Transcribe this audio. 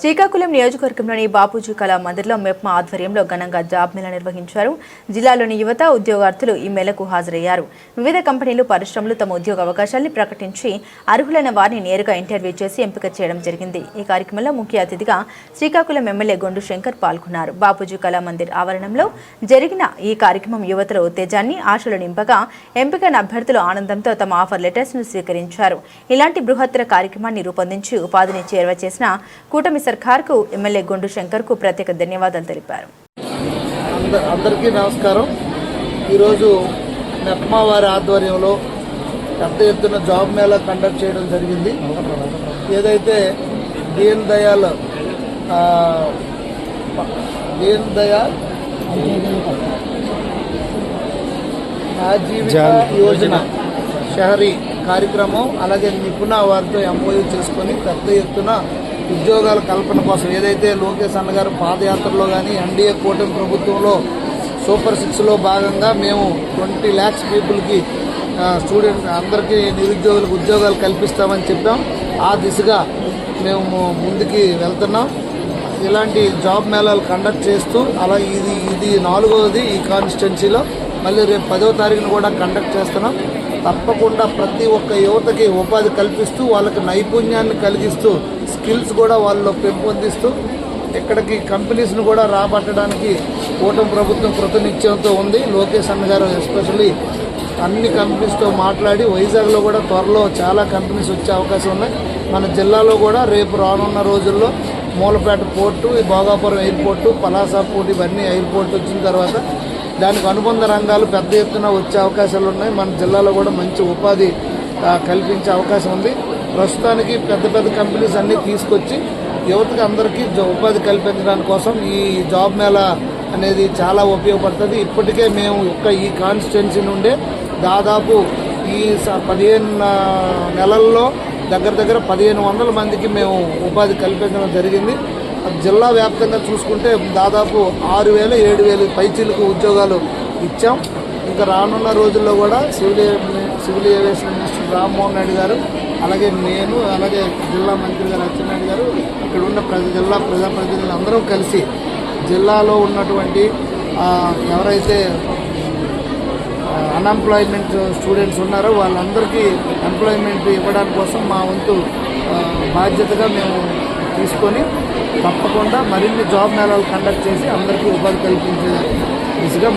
శ్రీకాకుళం నియోజకవర్గంలోని బాపూజీ కళా మందిర్లో మెప్మా ఆధ్వర్యంలో ఘనంగా జాబ్ మేళా నిర్వహించారు. జిల్లాలోని యువత ఉద్యోగార్థులు ఈ మేళకు హాజరయ్యారు. వివిధ కంపెనీలు పరిశ్రమలు తమ ఉద్యోగ అవకాశాలను ప్రకటించి అర్హులైన వారిని నేరుగా ఇంటర్వ్యూ చేసి ఎంపిక చేయడం జరిగింది. ఈ కార్యక్రమంలో ముఖ్య అతిథిగా శ్రీకాకుళం ఎమ్మెల్యే గొండు శంకర్ పాల్గొన్నారు. బాపూజీ కళా మందిర్ ఆవరణంలో జరిగిన ఈ కార్యక్రమం యువతల ఉత్తేజాన్ని ఆశలు నింపగా ఎంపికైన అభ్యర్థులు ఆనందంతో తమ ఆఫర్ లెటర్స్ను స్వీకరించారు. ఇలాంటి బృహత్తర కార్యక్రమాన్ని రూపొందించి ఉపాధిని చేరువ చేసిన కూటమి సర్కార్కు ఎమ్మెల్యే గొండు శంకర్కు ప్రత్యేక ధన్యవాదాలు తెలిపారు. అంద అందరికీ నమస్కారం. ఈరోజు మెప్మా వారి ఆధ్వర్యంలో పెద్ద ఎత్తున జాబ్ మేళా కండక్ట్ చేయడం జరిగింది. ఏదైతే దీన్ దయాల్ దీన్ దయాల్ ఆజీవిక యోజన షహరీ కార్యక్రమం అలాగే నిపుణ వారితో ఎంఓయూ చేసుకొని పెద్ద ఎత్తున ఉద్యోగాల కల్పన కోసం ఏదైతే లోకేష్ అన్న గారు పాదయాత్రలో కానీ ఎన్డీఏ కూటమి ప్రభుత్వంలో సూపర్ సిక్స్లో భాగంగా మేము ట్వంటీ ల్యాక్స్ పీపుల్కి స్టూడెంట్ అందరికీ నిరుద్యోగులకు ఉద్యోగాలు కల్పిస్తామని చెప్పాం. ఆ దిశగా మేము ముందుకి వెళ్తున్నాం. ఇలాంటి జాబ్ మేళాలు కండక్ట్ చేస్తూ అలా ఇది ఇది నాలుగవది ఈ కాన్స్టిట్యున్సీలో. మళ్ళీ రేపు పదో తారీఖున కూడా కండక్ట్ చేస్తున్నాం. తప్పకుండా ప్రతి ఒక్క యువతకి ఉపాధి కల్పిస్తూ వాళ్ళకి నైపుణ్యాన్ని కలిగిస్తూ స్కిల్స్ కూడా వాళ్ళు పెంపొందిస్తూ ఇక్కడికి కంపెనీస్ను కూడా రాబట్టడానికి కూటమి ప్రభుత్వం కృతనిశ్చయంతో ఉంది. లోకేష్ అన్న గారు ఎస్పెషల్లీ అన్ని కంపెనీస్తో మాట్లాడి వైజాగ్లో కూడా త్వరలో చాలా కంపెనీస్ వచ్చే అవకాశం ఉన్నాయి. మన జిల్లాలో కూడా రేపు రానున్న రోజుల్లో మూలపేట పోర్టు ఈ భోగాపురం ఎయిర్పోర్టు పలాస పోర్టు ఇవన్నీ ఎయిర్పోర్ట్ వచ్చిన తర్వాత దానికి అనుబంధ రంగాలు పెద్ద ఎత్తున వచ్చే అవకాశాలు ఉన్నాయి. మన జిల్లాలో కూడా మంచి ఉపాధి కల్పించే అవకాశం ఉంది. ప్రస్తుతానికి పెద్ద పెద్ద కంపెనీస్ అన్నీ తీసుకొచ్చి యువతకి అందరికీ ఉపాధి కల్పించడానికి కోసం ఈ జాబ్ మేళా అనేది చాలా ఉపయోగపడుతుంది. ఇప్పటికే మేము ఒక్క ఈ కాన్స్టిట్యున్సీ నుండే దాదాపు ఈ స- పదిహేను నెలల్లో దగ్గర దగ్గర పదిహేను వందల మందికి మేము ఉపాధి కల్పించడం జరిగింది. జిల్లా వ్యాప్తంగా చూసుకుంటే దాదాపు ఆరు వేల ఏడు వేలు పైచీలకు ఉద్యోగాలు ఇచ్చాం. ఇంకా రానున్న రోజుల్లో కూడా civil civil aviation minister Rammohan Reddy గారు అలాగే నేను అలాగే జిల్లా మంత్రి గారు అచ్చెన్నాయుడు గారు ఇక్కడ ఉన్న ప్రజ జిల్లా ప్రజాప్రతినిధులు అందరం కలిసి జిల్లాలో ఉన్నటువంటి ఎవరైతే అన్ఎంప్లాయ్మెంట్ స్టూడెంట్స్ ఉన్నారో వాళ్ళందరికీ ఎంప్లాయ్మెంట్ ఇవ్వడానికి కోసం మా వంతు బాధ్యతగా మేము తీసుకొని తప్పకుండా మరిన్ని జాబ్ మేళాలు కండక్ట్ చేసి అందరికీ ఉపాధి కల్పించే దిశగా